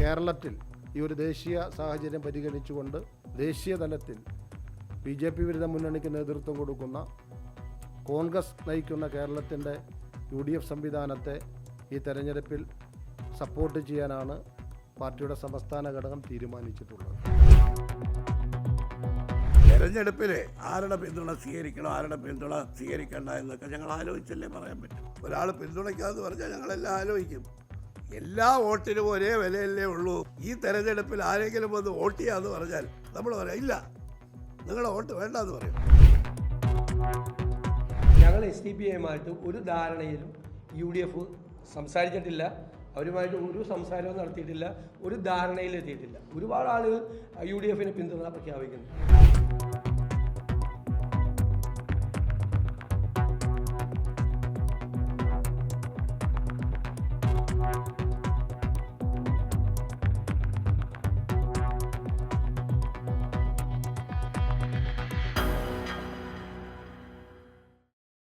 കേരളത്തിൽ ഈ ഒരു ദേശീയ സാഹചര്യം പരിഗണിച്ചുകൊണ്ട് ദേശീയ തലത്തിൽ ബി ജെ പി വിരുദ്ധ മുന്നണിക്ക് നേതൃത്വം കൊടുക്കുന്ന കോൺഗ്രസ് നയിക്കുന്ന കേരളത്തിന്റെ യു ഡി എഫ് സംവിധാനത്തെ ഈ തെരഞ്ഞെടുപ്പിൽ സപ്പോർട്ട് ചെയ്യാനാണ് പാർട്ടിയുടെ സംസ്ഥാന ഘടകം തീരുമാനിച്ചിട്ടുള്ളത്. തെരഞ്ഞെടുപ്പിൽ ആരുടെ പിന്തുണ സ്വീകരിക്കണം ആരുടെ പിന്തുണ സ്വീകരിക്കണ്ട എന്നൊക്കെ ഞങ്ങൾ ആലോചിച്ചല്ലേ പറയാൻ പറ്റും. ഒരാൾ പിന്തുണയ്ക്കാന്ന് പറഞ്ഞാൽ ഞങ്ങളെല്ലാം ആലോചിക്കും. എല്ലാ വോട്ടിനും ഒരേ വിലയല്ലേ ഉള്ളൂ. ഈ തെരഞ്ഞെടുപ്പിൽ ആരെങ്കിലും വന്ന് വോട്ട് ചെയ്യാന്ന് പറഞ്ഞാൽ നമ്മൾ പറയാം ഇല്ല നിങ്ങളെ വോട്ട് വേണ്ട എന്ന് പറയും. ഞങ്ങൾ എസ് ഡി പി ഐയുമായിട്ട് ഒരു ധാരണയിലും യു ഡി എഫ് സംസാരിച്ചിട്ടില്ല. അവരുമായിട്ട് ഒരു സംസാരവും നടത്തിയിട്ടില്ല. ഒരു ധാരണയിലെത്തിയിട്ടില്ല. ഒരുപാട് ആളുകൾ യു ഡി എഫിന് പിന്തുണ പ്രഖ്യാപിക്കുന്നു